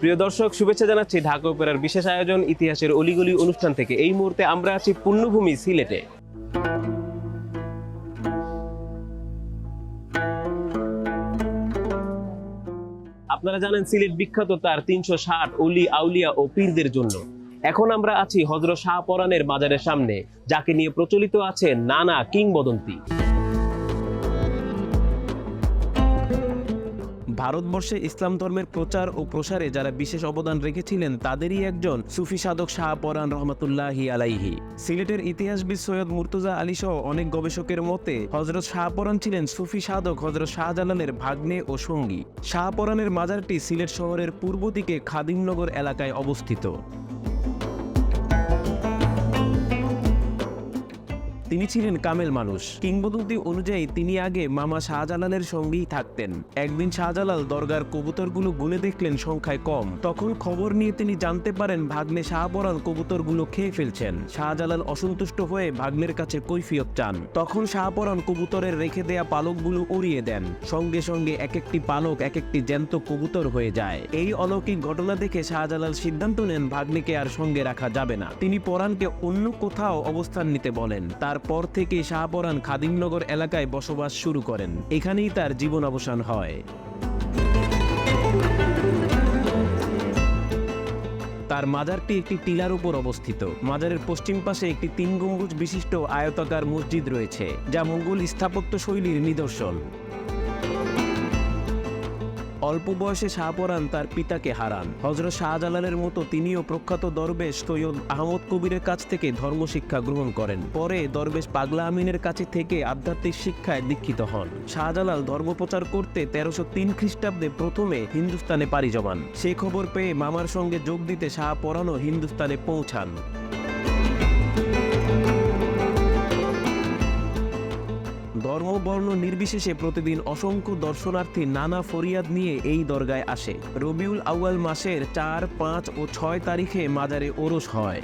প্রিয় দর্শক, শুভেচ্ছা জানাচ্ছি ঢাকা ওপেরার বিশেষ আয়োজন ইতিহাসের অলিগলি অনুষ্ঠান থেকে। এই মুহূর্তে আমরা আছি পুণ্যভূমি সিলেটে। আপনারা জানেন সিলেট বিখ্যাত তার তিনশো ষাট অলি আউলিয়া ও পীরদের জন্য। এখন আমরা আছি হজরত শাহ পরানের মাজারের সামনে, যাকে নিয়ে প্রচলিত আছে নানা কিংবদন্তি। ভারতবর্ষে ইসলাম ধর্মের প্রচার ও প্রসারে যারা বিশেষ অবদান রেখেছিলেন, তাদেরই একজন সুফি সাধক শাহ পরান রহমতুল্লাহি আলাইহি। সিলেটের ইতিহাসবিদ সৈয়দ মুর্তুজা আলী সহ অনেক গবেষকের মতে হজরত শাহপরান ছিলেন সুফি সাধক হজরত শাহজালালের ভাগ্নে ও সঙ্গী। শাহপরানের মাজারটি সিলেট শহরের পূর্ব দিকে খাদিমনগর এলাকায় অবস্থিত। তিনি ছিলেন কামেল মানুষ। কিংবদন্তি অনুযায়ী তিনি আগে মামা শাহজালালের সঙ্গেই থাকতেন। একদিন শাহজালাল দরগার কবুতরগুলো গুনে দেখলেন সংখ্যায় কম। তখন খবর নিয়ে তিনি জানতে পারেন ভাগ্নে শাহপরান কবুতরগুলো খেয়ে ফেলছেন। শাহজালাল অসন্তুষ্ট হয়ে ভাগ্নের কাছে কৈফিয়ত চান। তখন শাহপরান কবুতরের রেখে দেয়া পালকগুলো উড়িয়ে দেন। সঙ্গে সঙ্গে এক একটি পালক এক একটি জ্যান্ত কবুতর হয়ে যায়। এই অলৌকিক ঘটনা দেখে শাহজালাল সিদ্ধান্ত নেন ভাগ্নেকে আর সঙ্গে রাখা যাবে না। তিনি পরানকে অন্য কোথাও অবস্থান নিতে বলেন। তারপর থেকে শাহপরান খাদিমনগর এলাকায় বসবাস শুরু করেন। এখানেই তার জীবন অবসান হয়। তার মাজারটি একটি টিলার উপর অবস্থিত। মাজারের পশ্চিম পাশে একটি তিন গম্বুজ বিশিষ্ট আয়তাকার মসজিদ রয়েছে, যা মঙ্গল স্থাপত্য শৈলীর নিদর্শন। অল্প বয়সে শাহপরান তার পিতাকে হারান। হজরত শাহজালালের মতো তিনিও প্রখ্যাত দরবেশ সৈয়দ আহমদ কবিরের কাছ থেকে ধর্মশিক্ষা গ্রহণ করেন। পরে দরবেশ পাগলা আমিনের কাছে থেকে আধ্যাত্মিক শিক্ষায় দীক্ষিত হন। শাহজালাল ধর্মপ্রচার করতে তেরোশো তিন খ্রিস্টাব্দে প্রথমে হিন্দুস্তানে পাড়ি জমান। সেই খবর পেয়ে মামার সঙ্গে যোগ দিতে শাহ পরানও হিন্দুস্তানে পৌঁছান। ধর্ম, বর্ণ নির্বিশেষে প্রতিদিন অসংখ্য দর্শনার্থী নানা ফরিয়াদ নিয়ে এই দরগায় আসে। রবিউল আউয়াল মাসের চার, পাঁচ ও ছয় তারিখে মাজারে ওরস হয়।